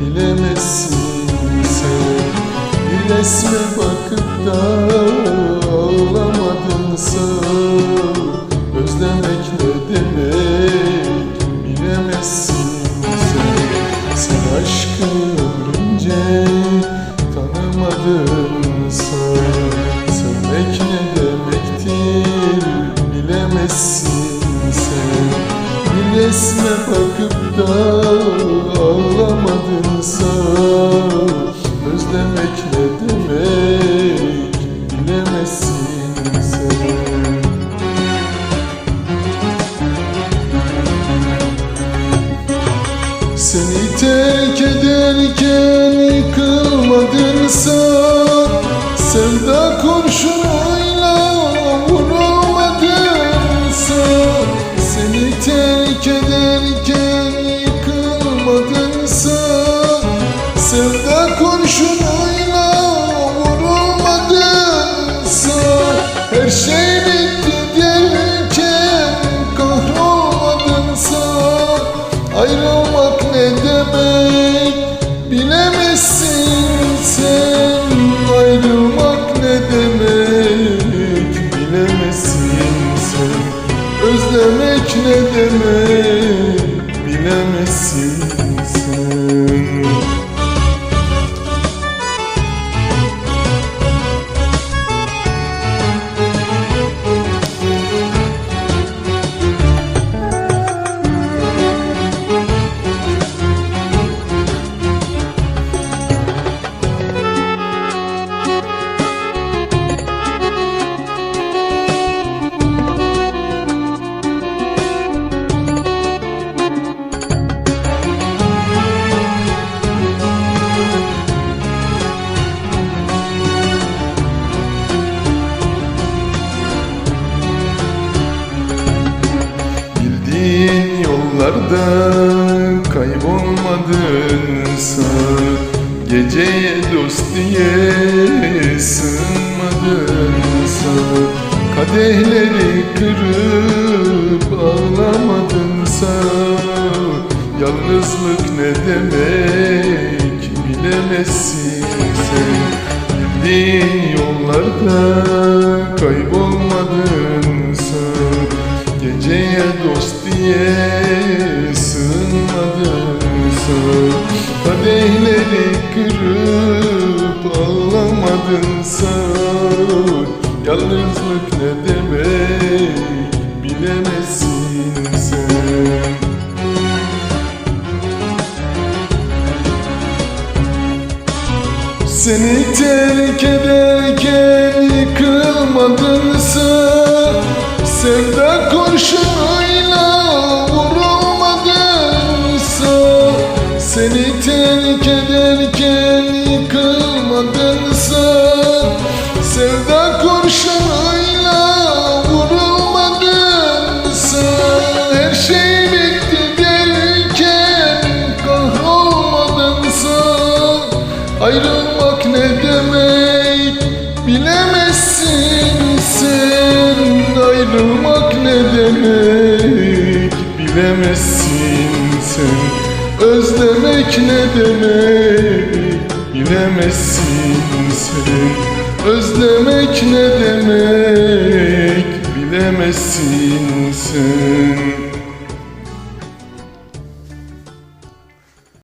bilemezsin sen. Bir resme bakıp da ağlamadın sen. Özlemek ne demek bilemezsin sen. Sen aşkı ömrünce tanımadın sen. Sevmek ne demektir bilemezsin sen. Bir resme bakıp da ağlamadın ağlamadınsa Özlemek ne demek bilemezsin sen. Seni terk ederken yıkılmadınsa Sevda kurşunuyla vurulmadınsa Seni terk ederken ne demek? Bilemezsin sen Ayrılmak ne demek? Bilemezsin sen Özlemek ne demek? Bilemezsin Bildiğin yollarda kaybolmadınsa Geceye dost diye sığınmadınsa Kadehleri kırıp ağlamadınsa Yalnızlık ne demek bilemezsin sen Bildiğin yollarda kaybolmadınsa Geceye dost diye Kadehleri kırıp ağlamadınsa Yalnızlık ne demek bilemezsin sen. Seni terk ederken Seni terk ederken yıkılmadınsa Sevda kurşunuyla vurulmadınsa Her şey bitti derken kahrolmadınsa Ayrılmak ne demek bilemezsin sen. Ayrılmak ne demek bilemezsin sen Özlemek ne demek? Bilemezsin sen. Özlemek ne demek? Bilemezsin sen